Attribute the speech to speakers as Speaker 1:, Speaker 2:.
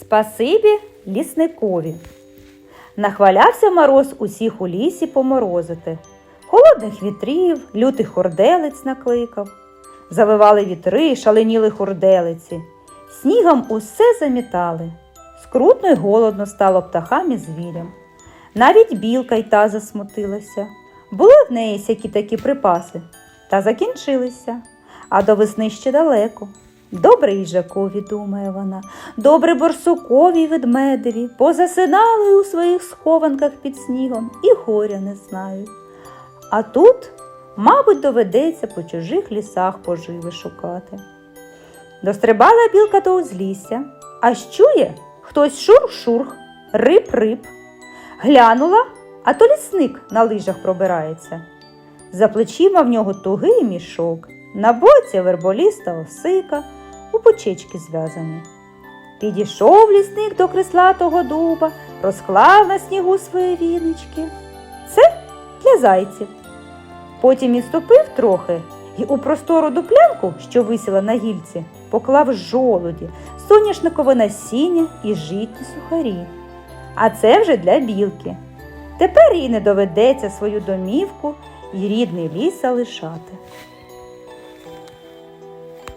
Speaker 1: Спасибі лісникові. Нахвалявся мороз усіх у лісі поморозити. Холодних вітрів, лютих хорделиць накликав. Завивали вітри, шаленіли хорделиці. Снігом усе замітали. Скрутно й голодно стало птахам і звірям. Навіть білка й та засмутилася. Були в неї сякі такі припаси, та закінчилися. А до весни ще далеко. Добре їжакові, думає вона, добре борсукові ведмедеві, позасинали у своїх схованках під снігом і горя не знають. А тут, мабуть, доведеться по чужих лісах поживи шукати. Дострибала білка до узлісся, а чує хтось шурх-шурх, рип-рип. Глянула, а то лісник на лижах пробирається. За плечима в нього тугий мішок, на боці верболіста осика, у почечки зв'язані. Підійшов лісник до креслатого дуба, розклав на снігу свої вінички. Це для зайців. Потім відступив трохи і у простору дуплянку, що висіла на гільці, поклав жолуді, соняшникове насіння і житні сухарі. А це вже для білки. Тепер їй не доведеться свою домівку і рідний ліс залишати.